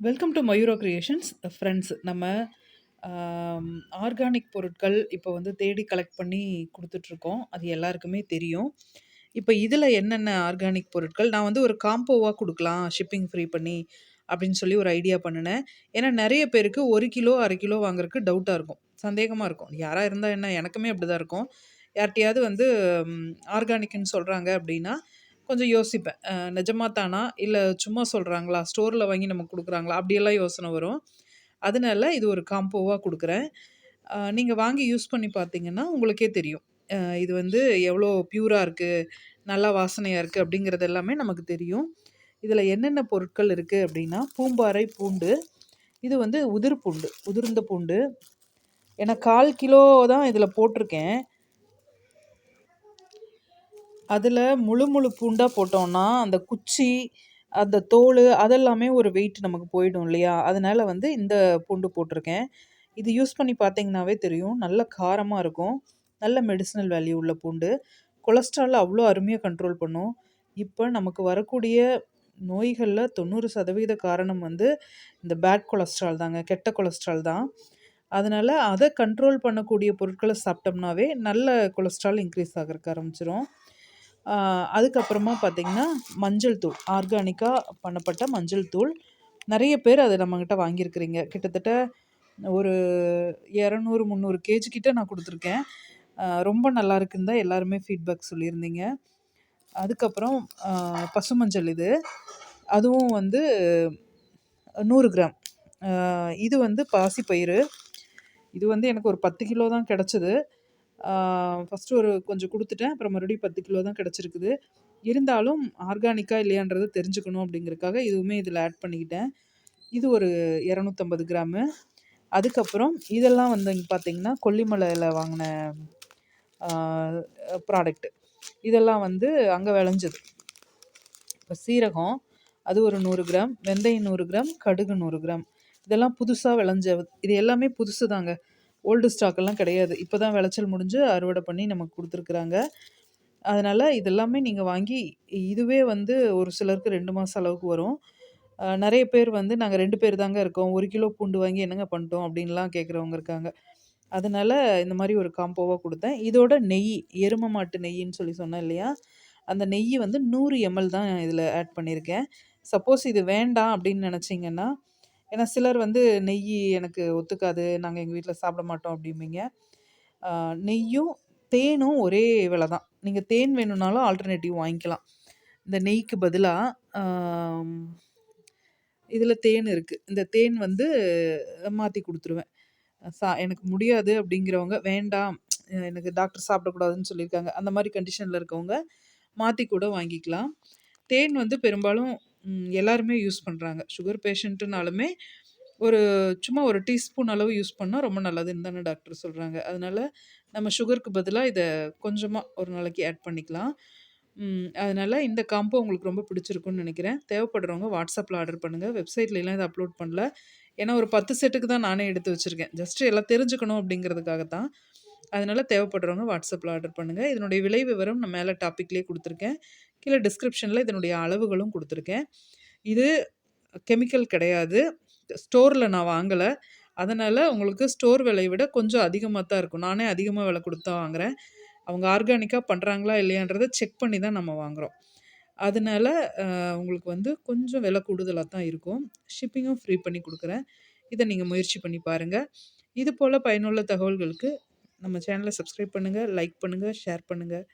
Welcome to Mayuro creations friends நம்ம um, organic பொருட்கள் இப்போ வந்து தேடி கலெக்ட் பண்ணி கொடுத்துட்ருக்கோம். அது எல்லாருக்குமே தெரியும். இப்போ இதில் என்னென்ன ஆர்கானிக் பொருட்கள்? நான் வந்து ஒரு காம்போவாக கொடுக்கலாம் ஷிப்பிங் ஃப்ரீ பண்ணி அப்படின்னு சொல்லி ஒரு ஐடியா பண்ணினேன். ஏன்னா நிறைய பேருக்கு ஒரு கிலோ அரை கிலோ வாங்குறதுக்கு டவுட்டாக இருக்கும். சந்தேகமாக இருக்கும். யாராக இருந்தால் என்ன? எனக்குமே அப்படி தான் இருக்கும். யார்கிட்டையாவது வந்து um, ஆர்கானிக்னு சொல்கிறாங்க அப்படின்னா கொஞ்சம் யோசிப்பேன். நிஜமா தானா? இல்லை சும்மா சொல்கிறாங்களா ஸ்டோரில் வாங்கி நமக்கு கொடுக்குறாங்களா? அப்படியெல்லாம் யோசனை வரும். அதனால இது ஒரு காம்போவாக கொடுக்குறேன். நீங்கள் வாங்கி யூஸ் பண்ணி பார்த்தீங்கன்னா உங்களுக்கே தெரியும். இது வந்து எவ்வளோ ப்யூராக இருக்குது நல்லா வாசனையாக இருக்குது அப்படிங்கிறது எல்லாமே நமக்கு தெரியும். இதில் என்னென்ன பொருட்கள் இருக்குது அப்படின்னா பூம்பாறை பூண்டு இது வந்து உதிர் பூண்டு உதிர்ந்த பூண்டு. ஏன்னா கால் கிலோ தான் இதில் போட்டிருக்கேன். அதில் முழு முழு பூண்டாக போட்டோம்னா அந்த குச்சி அந்த தோல் அதெல்லாமே ஒரு வெயிட் நமக்கு போயிடும் இல்லையா? அதனால் வந்து இந்த பூண்டு போட்டிருக்கேன். இது யூஸ் பண்ணி பார்த்தீங்கன்னாவே தெரியும். நல்ல காரமாக இருக்கும். நல்ல மெடிசினல் வேல்யூ உள்ள பூண்டு. கொலஸ்ட்ரால் அவ்வளோ அருமையாக கண்ட்ரோல் பண்ணும். இப்போ நமக்கு வரக்கூடிய நோய்களில் தொண்ணூறு சதவீத காரணம் வந்து இந்த பேட் கொலஸ்ட்ரால் தாங்க. கெட்ட கொலஸ்ட்ரால் தான். அதனால் அதை கண்ட்ரோல் பண்ணக்கூடிய பொருட்களை சாப்பிட்டோம்னாவே நல்ல கொலஸ்ட்ரால் இன்க்ரீஸ் ஆகிறதுக்கு ஆரம்பிச்சிரும். அதுக்கப்புறமா பார்த்திங்கன்னா மஞ்சள் தூள் ஆர்கானிக்காக பண்ணப்பட்ட மஞ்சள் தூள். நிறைய பேர் அதை நம்மக்கிட்ட வாங்கியிருக்கிறீங்க. கிட்டத்தட்ட ஒரு இரநூறு முந்நூறு கேஜி கிட்ட நான் கொடுத்துருக்கேன். ரொம்ப நல்லா இருக்குன்னு தான் எல்லாருமே ஃபீட்பேக் சொல்லியிருந்தீங்க. அதுக்கப்புறம் பசுமஞ்சள் இது. அதுவும் வந்து நூறு கிராம். இது வந்து பாசிப்பயிறு. இது வந்து எனக்கு ஒரு பத்து கிலோ தான் கிடச்சிது. ஃபஸ்ட்டு ஒரு கொஞ்சம் கொடுத்துட்டேன். அப்புறம் மறுபடியும் பத்து கிலோ தான் கிடச்சிருக்குது. இருந்தாலும் ஆர்கானிக்காக இல்லையான்றதை தெரிஞ்சுக்கணும் அப்படிங்கிறதுக்காக இதுவுமே இதில் ஆட் பண்ணிக்கிட்டேன். இது ஒரு இரநூத்தம்பது கிராமு. அதுக்கப்புறம் இதெல்லாம் வந்து இங்கே கொல்லிமலையில் வாங்கின ப்ராடக்ட்டு இதெல்லாம் வந்து அங்கே விளைஞ்சது. இப்போ சீரகம் அது ஒரு நூறு கிராம். வெந்தயம் நூறு கிராம். கடுகு நூறு கிராம். இதெல்லாம் புதுசாக விளைஞ்ச இது எல்லாமே புதுசு தாங்க ஓல்டு ஸ்டாக்கெல்லாம் கிடையாது. இப்போ தான் விளைச்சல் முடிஞ்சு அறுவடை பண்ணி நமக்கு கொடுத்துருக்குறாங்க. அதனால் இதெல்லாமே நீங்கள் வாங்கி இதுவே வந்து ஒரு சிலருக்கு ரெண்டு மாதம் அளவுக்கு வரும். நிறைய பேர் வந்து நாங்கள் ரெண்டு பேர் தாங்க இருக்கோம். ஒரு கிலோ பூண்டு வாங்கி என்னங்க பண்ணிட்டோம் அப்படின்லாம் கேட்குறவங்க இருக்காங்க. அதனால் இந்த மாதிரி ஒரு காம்போவாக கொடுத்தேன். இதோட நெய் எரும மாட்டு நெய்ன்னு சொல்லி சொன்னேன் இல்லையா? அந்த நெய் வந்து நூறு எம்எல் தான் இதில் ஆட் பண்ணியிருக்கேன். சப்போஸ் இது வேண்டாம் அப்படின்னு நினச்சிங்கன்னா ஏன்னா சிலர் வந்து நெய் எனக்கு ஒத்துக்காது நாங்கள் எங்கள் வீட்டில் சாப்பிட மாட்டோம் அப்படிம்பீங்க. நெய்யும் தேனும் ஒரே விலை தான். நீங்கள் தேன் வேணும்னாலும் ஆல்டர்னேட்டிவ் வாங்கிக்கலாம். இந்த நெய்க்கு பதிலாக இதில் தேன் இருக்குது இந்த தேன் வந்து மாற்றி கொடுத்துருவேன். சா எனக்கு முடியாது அப்படிங்கிறவங்க வேண்டாம் எனக்கு டாக்டர் சாப்பிடக்கூடாதுன்னு சொல்லியிருக்காங்க. அந்த மாதிரி கண்டிஷனில் இருக்கவங்க மாற்றி கூட வாங்கிக்கலாம். தேன் வந்து பெரும்பாலும் எல்லாருமே யூஸ் பண்ணுறாங்க சுகர் பேஷண்ட்டுனாலுமே ஒரு சும்மா ஒரு டீஸ்பூன் அளவு யூஸ் பண்ணால் ரொம்ப நல்லதுன்னு தானே டாக்டர் சொல்கிறாங்க அதனால் நம்ம சுகருக்கு பதிலாக இதை கொஞ்சமாக ஒரு நாளைக்கு ஆட் பண்ணிக்கலாம். அதனால் இந்த காம்போ உங்களுக்கு ரொம்ப பிடிச்சிருக்குன்னு நினைக்கிறேன். தேவைப்படுறவங்க வாட்ஸ்அப்பில் ஆர்டர் பண்ணுங்கள் வெப்சைட்லலாம் இதை அப்லோட் பண்ணல. ஏன்னா ஒரு பத்து செட்டுக்கு தான் நானே எடுத்து வச்சுருக்கேன். ஜஸ்ட்டு எல்லாம் தெரிஞ்சுக்கணும் அப்படிங்கிறதுக்காக தான். அதனால் தேவைப்படுறவங்க வாட்ஸ்அப்பில் ஆர்டர் பண்ணுங்கள் இதனுடைய விலை விவரம் நான் மேலே டாப்பிக்லேயே கொடுத்துருக்கேன். கீழே டிஸ்கிரிப்ஷனில் இதனுடைய அளவுகளும் கொடுத்துருக்கேன். இது கெமிக்கல் கிடையாது. ஸ்டோரில் நான் வாங்கலை. அதனால் உங்களுக்கு ஸ்டோர் விலையை விட கொஞ்சம் அதிகமாக தான் இருக்கும். நானே அதிகமாக விலை கொடுத்து தான் வாங்குகிறேன் அவங்க ஆர்கானிக்காக பண்ணுறாங்களா இல்லையான்றதை செக் பண்ணி தான் நம்ம வாங்குகிறோம் அதனால உங்களுக்கு வந்து கொஞ்சம் விலை கூடுதலாக தான் இருக்கும். ஷிப்பிங்கும் ஃப்ரீ பண்ணி கொடுக்குறேன். இதை நீங்கள் முயற்சி பண்ணி பாருங்கள் இது போல் பயனுள்ள தகவல்களுக்கு நம்ம சேனலை சப்ஸ்கிரைப் பண்ணுங்கள் லைக் பண்ணுங்கள் ஷேர் பண்ணுங்கள்